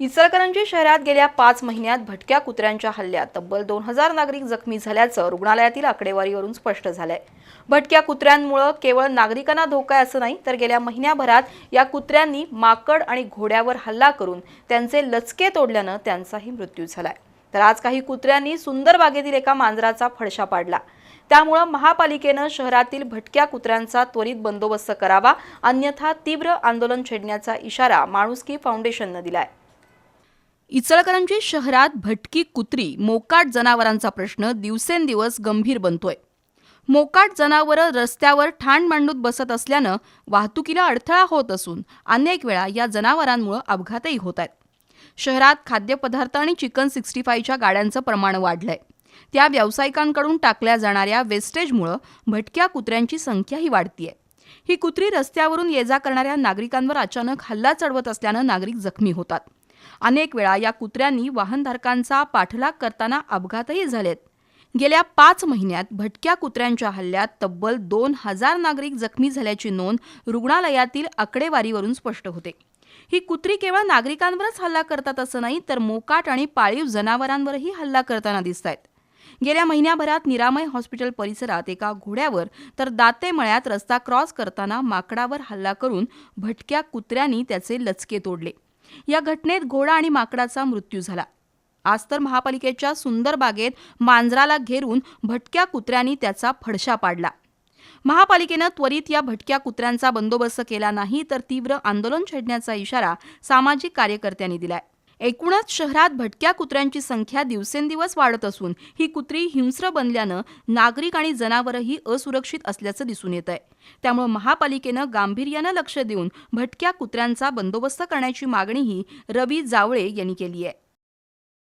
इचलकरंजी शहरात गेल्या पाच महिन्यात भटक्या कुत्र्यांच्या हल्ल्यात तब्बल दोन हजार नागरिक जखमी झाल्याचं रुग्णालयातील आकडेवारीवरून स्पष्ट झालंय. भटक्या कुत्र्यांमुळे केवळ नागरिकांना धोका आहे असं नाही तर गेल्या महिन्याभरात या कुत्र्यांनी माकड आणि घोड्यावर हल्ला करून त्यांचे लचके तोडल्यानं त्यांचाही मृत्यू झालाय. तर आज काही कुत्र्यांनी सुंदर बागेतील एका मांजराचा फडशा पाडला. त्यामुळं महापालिकेनं शहरातील भटक्या कुत्र्यांचा त्वरित बंदोबस्त करावा अन्यथा तीव्र आंदोलन छेडण्याचा इशारा माणुसकी फाउंडेशननं दिलाय. इचलकरंजी शहरात भटकी कुत्री मोकाट जनावरांचा प्रश्न दिवसेंदिवस गंभीर बनतोय. मोकाट जनावरं रस्त्यावर ठाण मांडूत बसत असल्यानं वाहतुकीला अडथळा होत असून अनेक वेळा या जनावरांमुळं अपघातही होत आहेत शहरात खाद्यपदार्थ आणि चिकन सिक्स्टी फायच्या गाड्यांचं प्रमाण वाढलंय. त्या व्यावसायिकांकडून टाकल्या जाणाऱ्या वेस्टेजमुळं भटक्या कुत्र्यांची संख्याही वाढतीये. ही कुत्री रस्त्यावरून ये जा करणाऱ्या नागरिकांवर अचानक हल्ला चढवत असल्यानं नागरिक जखमी होतात. अनेक वेळा या कुत्र्यांनी वाहनधारकांचा पाठलाग करताना अपघातही झालेत. गेल्या पाच महिन्यात भटक्या कुत्र्यांच्या हल्ल्यात तब्बल दोन हजार नागरिक जखमी झाल्याची नोंद रुग्णालयातील आकडेवारीवरून स्पष्ट होते. ही कुत्री केवळ नागरिकांवरच हल्ला करतात असं नाही तर मोकाट आणि पाळीव जनावरांवरही हल्ला करताना दिसत आहेत गेल्या महिन्याभरात निरामय हॉस्पिटल परिसरात एका घोड्यावर तर दाते मळ्यात रस्ता क्रॉस करताना माकडावर हल्ला करून भटक्या कुत्र्यांनी त्याचे लचके तोडले. या घटनेत घोडा आणि माकडाचा मृत्यू झाला. आज तर महापालिकेच्या सुंदर बागेत मांजराला घेरून भटक्या कुत्र्यांनी त्याचा फडशा पाडला. महापालिकेनं त्वरित या भटक्या कुत्र्यांचा बंदोबस्त केला नाही तर तीव्र आंदोलन छेडण्याचा इशारा सामाजिक कार्यकर्त्यांनी दिलाय. एकूणच शहरात भटक्या कुत्र्यांची संख्या दिवसेंदिवस वाढत असून ही कुत्री हिंस्र बनल्यानं नागरिक आणि जनावरही असुरक्षित असल्याचं दिसून येत आहे त्यामुळे महापालिकेनं गांभीर्यानं लक्ष देऊन भटक्या कुत्र्यांचा बंदोबस्त करण्याची मागणीही रवी जावळे यांनी केली आहे